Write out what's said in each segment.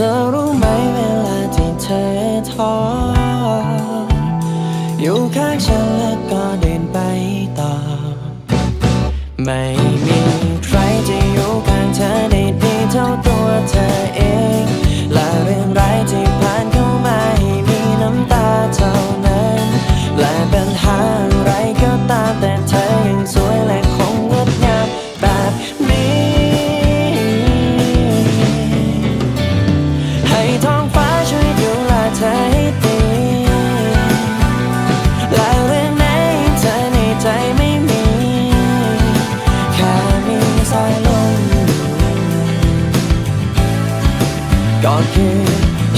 ธอรู้ไหมเวลาที่เธอท้ออยู่ข้างฉันแล้วก็เดินไปต่อ ไม่มี คื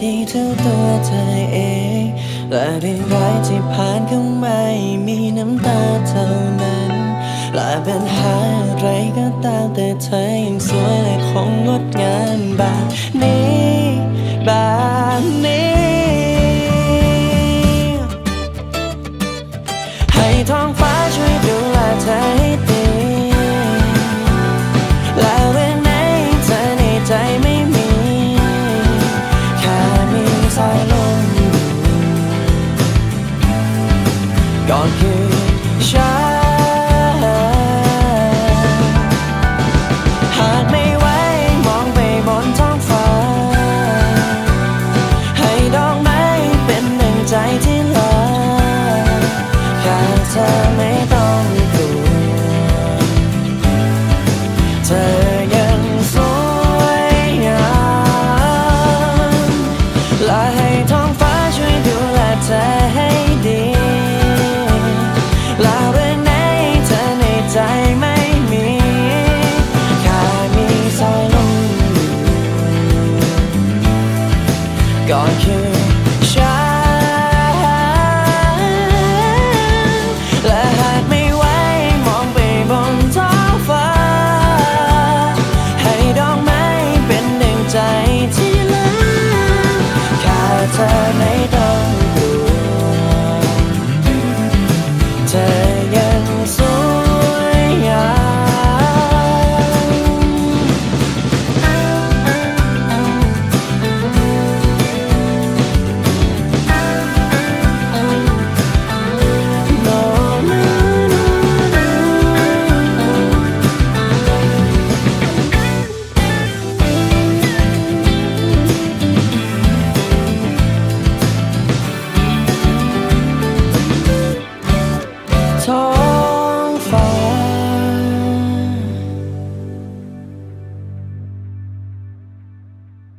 ที่เธอตัวเธอเอง และเรื่องร้ายที่ผ่านก็ไม่มีน้ำตาเท่านั้น และเป็นหาอะไรก็ตามแต่เธอยังสวยและคงงดงามแบบนี้แบบนี้ คือหากไม่ไหวมองไปบนท้องฟ้า ให้ดอกไม้เป็นหนึ่งใจที่ลาแค่เธอไม่ต้องกลัวเธอยังสวยงามละให้ท้องฟ้าช่วยดูแลเธอให